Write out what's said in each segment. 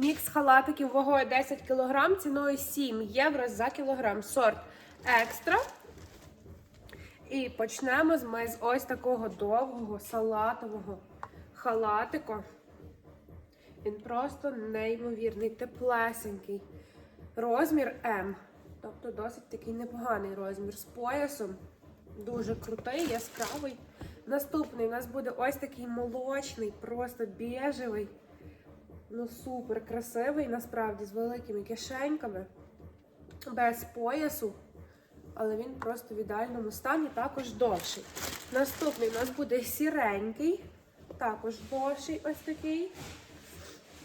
Мікс халатиків вагою 10 кг, ціною 7 євро за кілограм. Сорт екстра. І почнемо ми з ось такого довгого салатового халатику. Він просто неймовірний, теплесенький. Розмір М. Тобто досить такий непоганий розмір з поясом. Дуже крутий, яскравий. Наступний у нас буде ось такий молочний, просто біжевий. Ну, супер красивий, насправді, з великими кишеньками, без поясу. Але він просто в ідеальному стані, також довший. Наступний у нас буде сіренький, також довший ось такий.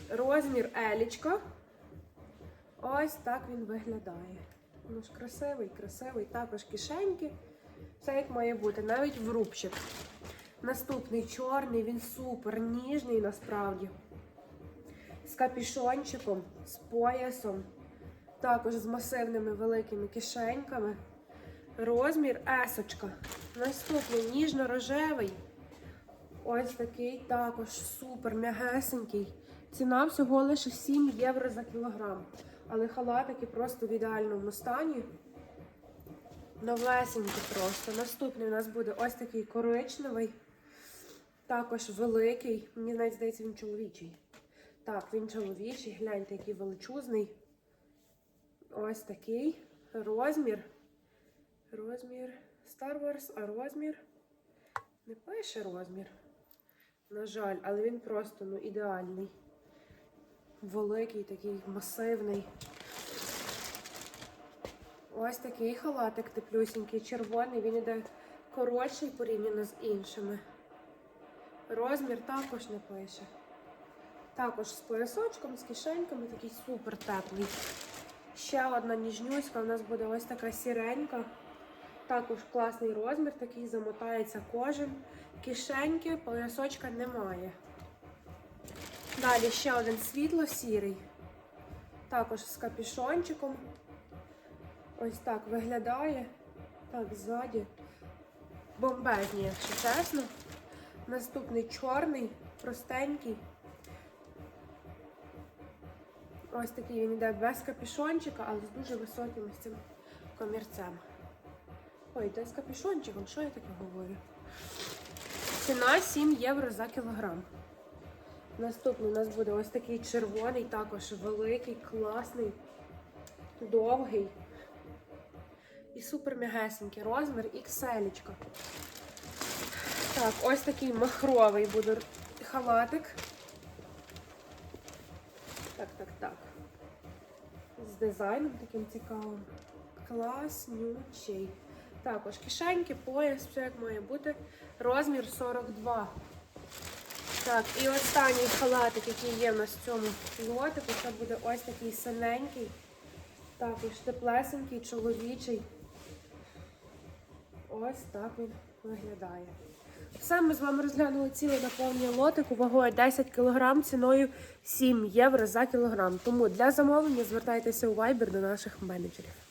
Розмір елічка. Ось так він виглядає. Ну ж красивий, красивий, також кишеньки. Все як має бути, навіть в рубчик. Наступний чорний, він супер ніжний насправді. З капішончиком, з поясом, також з масивними великими кишеньками. Розмір есочка. Наступний ніжно-рожевий. Ось такий також супер м'ягесенький. Ціна всього лише 7 євро за кілограм. Але халатики просто в ідеальному стані. Новесенькі просто. Наступний у нас буде ось такий коричневий. Також великий. Мені навіть здається, він чоловічий. Так, він чоловічий. Гляньте, який величезний. Ось такий розмір. Розмір Star Wars, а розмір. Не пише розмір. На жаль, але він просто ну, ідеальний. Великий, такий масивний. Ось такий халатик теплюсінький, червоний, він іде коротший порівняно з іншими. Розмір також не пише. Також з поясочком, з кишеньками, такий супер теплий. Ще одна ніжнюська у нас буде ось така сіренька. Також класний розмір, такий замотається кожен. Кишеньки, поясочка немає. Далі ще один світло-сірий. Також з капюшончиком. Ось так виглядає. Так, ззаді. Бомбезні, якщо чесно. Наступний чорний, простенький. Ось такий він йде без капюшончика, але з дуже високим ось цим комірцем. Ой, де з капюшончиком, що я таке говорю? Ціна 7 євро за кілограм. Наступний у нас буде ось такий червоний, також великий, класний, довгий і супер м'ягесенький. Розмір XL. Так, ось такий махровий буде халатик. Так, так, так. З дизайном таким цікавим. Класнючий. Також кишеньки, пояс, все як має бути. Розмір 42. Так, і останній халатик, який є в нас в цьому лотику, це буде ось такий синенький. Також теплесенький, чоловічий. Ось так він виглядає. Ми з вами розглянули ціле наповнення лотику вагою 10 кг ціною 7 євро за кілограм. Тому для замовлення звертайтеся у Viber до наших менеджерів.